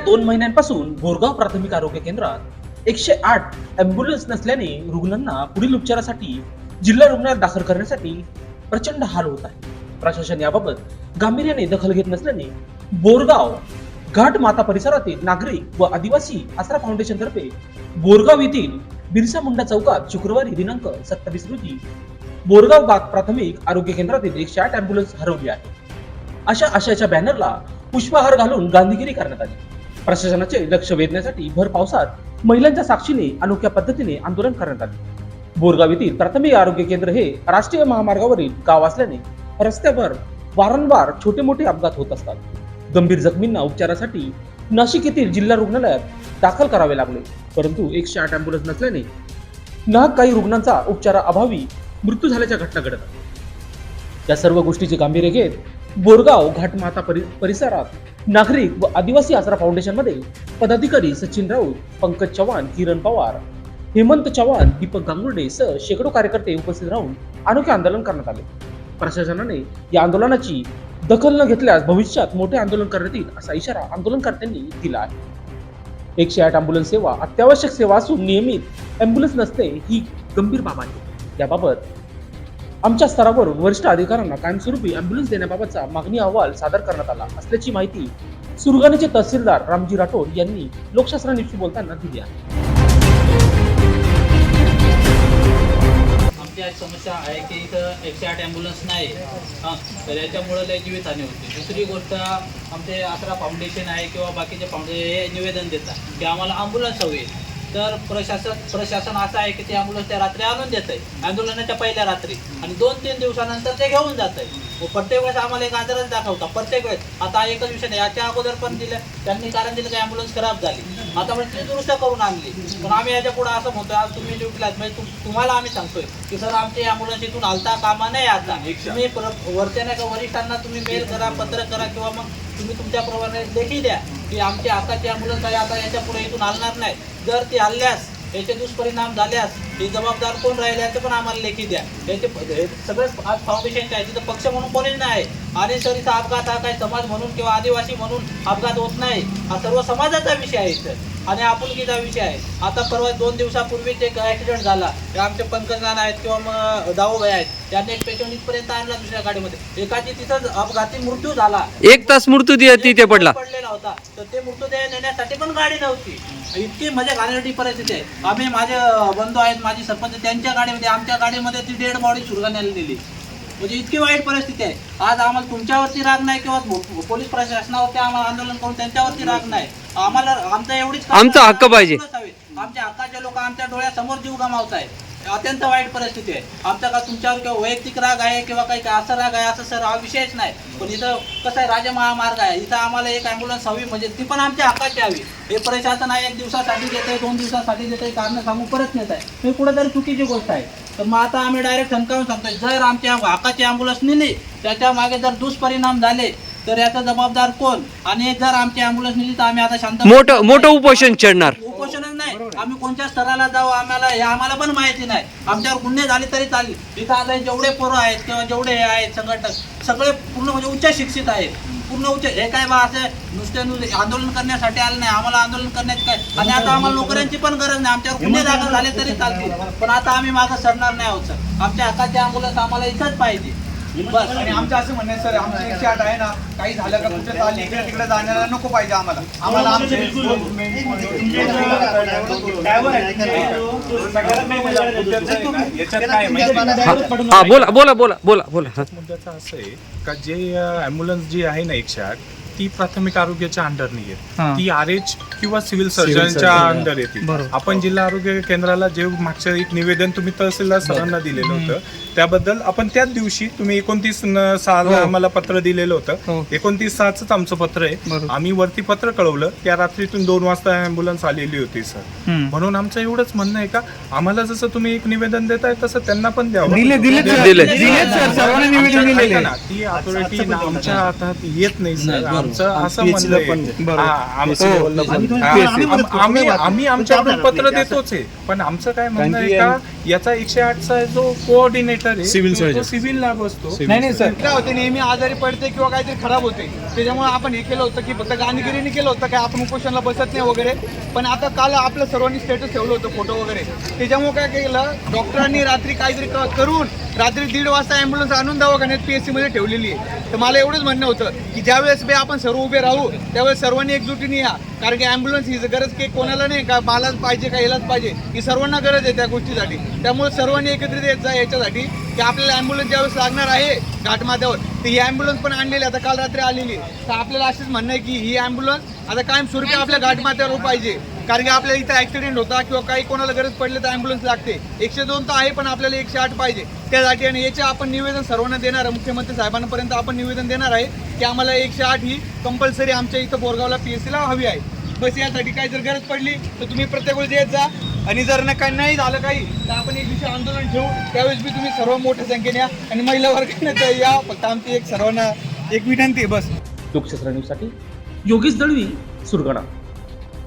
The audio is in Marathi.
गेल्या दोन महिन्यांपासून बोरगाव प्राथमिक आरोग्य केंद्रात एकशे आठ अँब्युलन्स नसल्याने रुग्णांना पुढील उपचारासाठी जिल्हा रुग्णालयात दाखल करण्यासाठी प्रचंड हाल होत आहे. प्रशासन याबाबत गांभीर्याने दखल घेत नसल्याने बोरगाव घाट माता परिसरातील नागरिक व आदिवासी आसरा फाउंडेशन तर्फे बोरगाव येथील बिरसा मुंडा चौकात शुक्रवारी दिनांक सत्तावीस रोजी बोरगाव बाग प्राथमिक आरोग्य केंद्रातील एकशे आठ अँब्युलन्स हरवली आहे. अशा आशयाच्या बॅनरला पुष्पहार घालून गांधीगिरी करण्यात आली. प्रशासनाचे लक्ष वेधण्यासाठी भर पावसात महिलांच्या साक्षीने अनोख्या पद्धतीने आंदोलन करण्यात आले. बोरगाव येथील प्राथमिक आरोग्य केंद्र हे राष्ट्रीय महामार्गावरील गाव असल्याने रस्त्यावर वारंवार छोटे मोठे अपघात होत असतात. गंभीर जखमींना उपचारासाठी नाशिक येथील जिल्हा रुग्णालयात दाखल करावे लागले. परंतु एकशे आठ अँब्युलन्स नसल्याने नाहक काही रुग्णांचा उपचाराअभावी मृत्यू झाल्याच्या घटना घडत या सर्व गोष्टीचे गांभीर्य घेत बोरगाव घाटमाता परि परिसरात नागरिक व आदिवासी आसरा फाउंडेशनमध्ये पदाधिकारी सचिन राऊत पंकज चव्हाण किरण पवार हेमंत चव्हाण दीपक गांगुर्डे सह शेकडो कार्यकर्ते उपस्थित राहून अनोखे आंदोलन करण्यात आले. प्रशासनाने या आंदोलनाची दखल न घेतल्यास भविष्यात मोठे आंदोलन करण्यात येईल असा इशारा आंदोलनकर्त्यांनी दिला आहे. एकशे आठ अँब्युलन्स सेवा अत्यावश्यक सेवा असून नियमित अँब्युलन्स नसते ही गंभीर बाब आहे. याबाबत आमच्या स्तरावरून वरिष्ठ अधिकाऱ्यांना कायमस्वरूपी अँब्युलन्स देण्याबाबतचा मागणी अहवाल सादर करण्यात आला असल्याची माहिती सुरगाणीचे तहसीलदार रामजी राठोड यांनी लोकशास्त्र न्यूजशी बोलताना दिली आहे. आमची समस्या आहे की इथं एकशे आठ ॲम्ब्युलन्स नाही. हां तर याच्यामुळं लय जीवितहानी होते. दुसरी गोष्ट आमचे आसरा फाउंडेशन आहे किंवा बाकीचे फाउंडेशन हे निवेदन देतात की आम्हाला ॲम्ब्युलन्स हवी. तर प्रशासन प्रशासन असं आहे की ते ॲम्ब्युलन्स त्या रात्री आणून देत आहे आंदोलनाच्या पहिल्या रात्री. आणि दोन तीन दिवसानंतर ते घेऊन जात आहे व प्रत्येक वेळेस आम्हाला एक आजारच दाखवता प्रत्येक वेळेस. आता एकच विषय नाही. याच्या अगोदर पण दिलं. त्यांनी कारण दिलं की ॲम्ब्युलन्स खराब झाली. आता म्हणजे ती दुरुस्त करून आणली. पण आम्ही याच्यापुढे असं म्हणतोय आज तुम्ही ड्युटीला म्हणजे तुम- तुम्हाला आम्ही सांगतोय की सर आमची ॲम्ब्युलन्स इथून हलता कामा नाही आता. तुम्ही वरच्या नाही का वरिष्ठांना तुम्ही मेल करा पत्र करा किंवा मग तुम्ही तुमच्या प्रमाणे लेखी द्या. की आमची हक्काची ॲम्ब्युलन्स आहे आता याच्यापुढे इथून हलणार नाही. जर ती हल्ल्यास याचे दुष्परिणाम झाल्यास ही जबाबदार कोण राहील याचं पण आम्हाला लेखी द्या. याचे हे सगळंच आज फाउंडेशनचे आहे तिथं पक्ष म्हणून कोणीच नाही. आणि सर इथं अपघात हा काही समाज म्हणून किंवा आदिवासी म्हणून अपघात होत नाही. हा सर्व समाजाचा विषय आहे इथं. आणि आपुलकीचा विषय आहे. आता परवा दोन दिवसापूर्वीच एक ॲक्सिडेंट झाला. आमचे पंकजनान आहेत किंवा मग दाऊबाई आहेत. त्यांनी एक पेशंट इथपर्यंत आणला दुसऱ्या गाडीमध्ये. एकाची तिथंच अपघाती मृत्यू झाला. एक तास मृत्यू तिथे पडला. पडलेला होता. तर ते मृतदेह नेण्यासाठी पण गाडी नव्हती. इतकी मजा घालण्याची परिस्थिती आहे. आम्ही माझे बंधू आहेत माझी सरपंच त्यांच्या गाडीमध्ये आमच्या गाडीमध्ये ती डेड बॉडी सुरगाण्याला दिली म्हणजे इतकी वाईट परिस्थिती आहे. आज आम्हाला तुमच्यावरती राग नाही किंवा पोलीस प्रशासनावरती आम्हाला आंदोलन करून त्यांच्यावरती राग नाही. आम्हाला आमचा एवढीच आमचा हक्क पाहिजे. आमच्या हक्काचे लोक आमच्या डोळ्यासमोर जीव गमावत आहेत अत्यंत वाईट परिस्थिती आहे. आमचा का तुमच्यावर किंवा वैयक्तिक राग आहे किंवा काही काय असा राग आहे असं सर हा विषयच नाही. पण इथं कसं आहे राजमहामार्ग आहे. इथं आम्हाला एक ॲम्ब्युलन्स हवी म्हणजे ती पण आमच्या हक्काची हवी. हे प्रशासन आहे एक दिवसासाठी देत आहे दोन दिवसासाठी देत आहे कारण सांगून परत नेत आहे. हे कुठेतरी चुकीची गोष्ट आहे. तर मग आता आम्ही डायरेक्ट ठणकावून सांगतोय जर आमच्या हक्काची ॲम्ब्युलन्स नेली त्याच्यामागे जर दुष्परिणाम झाले तर याचा जबाबदार कोण? आणि जर आमची ॲम्ब्युलन्स नेली तर आम्ही आता शांत मोठं मोठं उपोषण चढणार आम्ही कोणत्या स्तराला जाऊ आम्हाला हे आम्हाला पण माहिती नाही. आमच्यावर गुन्हे झाले तरी चालेल. इथं आता जेवढे पोरं आहेत किंवा जेवढे हे आहेत संघटक सगळे पूर्ण म्हणजे उच्च शिक्षित आहेत. पूर्ण उच्च हे काय बा असं नुसते नुसते आंदोलन करण्यासाठी आलं नाही. आम्हाला आंदोलन करण्याची काय? आणि आता आम्हाला नोकऱ्यांची पण गरज नाही. आमच्यावर गुन्हे दाखल झाले तरी चालतील. पण आता आम्ही मागं सरणार नाही आहोत सर. आमच्या हक्काची अँब्युलन्स आम्हाला इथंच पाहिजे. बस. आणि आमचं असं म्हणणं आहे, सर आमचे एकशे आठ आहे ना काही झालं का कुठे चालली इकडे तिकडे जाण्याला नको पाहिजे आम्हाला. आम्हाला आमचे हा बोला बोला बोला बोला. बोला. मुद्द्याचं असं आहे का जे ॲम्ब्युलन्स जी आहे ना एकशे आठ ती प्राथमिक आरोग्याच्या अंडर नाही आहे ती आर एच किंवा सिव्हिल सर्जनच्या अंडर येते. आपण जिल्हा आरोग्य केंद्राला जे मागच्या एक निवेदन तुम्ही तहसीलदार सरांना दिलेलं होतं त्याबद्दल आपण त्याच दिवशी तुम्ही एकोणतीस सहाला आम्हाला पत्र दिलेलं होतं. एकोणतीस सहाच आमचं पत्र आहे. आम्ही वरती पत्र कळवलं. त्या रात्रीतून दोन वाजता अँब्युलन्स आलेली होती सर. म्हणून आमचं एवढंच म्हणणं आहे का आम्हाला जसं तुम्ही एक निवेदन देताय तसं त्यांना पण द्यावं ती अथॉरिटी आमच्या हातात येत नाही सर. आमचं असं म्हणणं. आहे. हा, आमचं- पण. हा, आम्ही. आमच्याकडून पत्र देतोच आहे पण आमचं काय म्हणणं आहे का याचा एकशे आठचा जो कोऑर्डिनेटर आहे तो surgeon. सिव्हिलला बसतो नाही नाही सर. काय होते नेहमी आजारी पडते किंवा काहीतरी खराब होते. त्याच्यामुळे आपण हे केलं होतं की फक्त गांधीगिरीने केलं होतं काय आपण उपोषणाला बसत नाही वगैरे. पण आता काल आपलं सर्वांनी स्टेटस ठेवलं होतं फोटो वगैरे. त्याच्यामुळे काय केलं डॉक्टरांनी रात्री काहीतरी क- करून रात्री दीड वाजता अँब्युलन्स आणून दवाखान्यात पीएससी मध्ये ठेवलेली आहे. तर मला एवढंच म्हणणं होतं की ज्यावेळेस बे आपण सर्व उभे राहू त्यावेळेस सर्वांनी एकजुटीने या. कारण की ॲम्ब्युलन्स ही गरज की कोणाला नाही का बालाच पाहिजे का यालाच पाहिजे ही सर्वांना गरज आहे त्या गोष्टीसाठी. त्यामुळे सर्वांनी एकत्रित येत जा याच्यासाठी की आपल्याला ॲम्ब्युलन्स ज्यावेळेस लागणार आहे घाटमाथ्यावर तर ही ॲम्ब्युलन्स पण आणलेली आहे. आता काल रात्री आलेली तर आपल्याला असेच म्हणणं आहे की ही ॲम्ब्युलन्स आता कायम स्वरूपी आपल्या घाटमाथ्यावर पाहिजे. कारण की आपल्याला इथं ऍक्सिडेंट होता किंवा काही कोणाला गरज पडली तर ॲम्ब्युलन्स लागते. एकशे दोन तर आहे पण आपल्याला एकशे आठ पाहिजे. त्यासाठी आणि याचे आपण निवेदन सर्वांना देणार आहे. मुख्यमंत्री साहेबांपर्यंत आपण निवेदन देणार आहे की आम्हाला एकशे आठ ही कंपल्सरी आमच्या इथं बोरगावला पी एस सीला हवी आहे. बस यासाठी काही जर गरज पडली तर तुम्ही प्रत्येक वेळेस येत जा. आणि जर ना काही नाही झालं काही तर आपण एक दिवशी आंदोलन ठेवू. त्यावेळेस बी तुम्ही सर्व मोठ्या संख्येने या. आणि महिला वर्गाने या. फक्त आमची एक सर्वांना एक विनंती आहे बस. लोकशास्त्र न्यूजसाठी योगेश दळवी सुरगणा.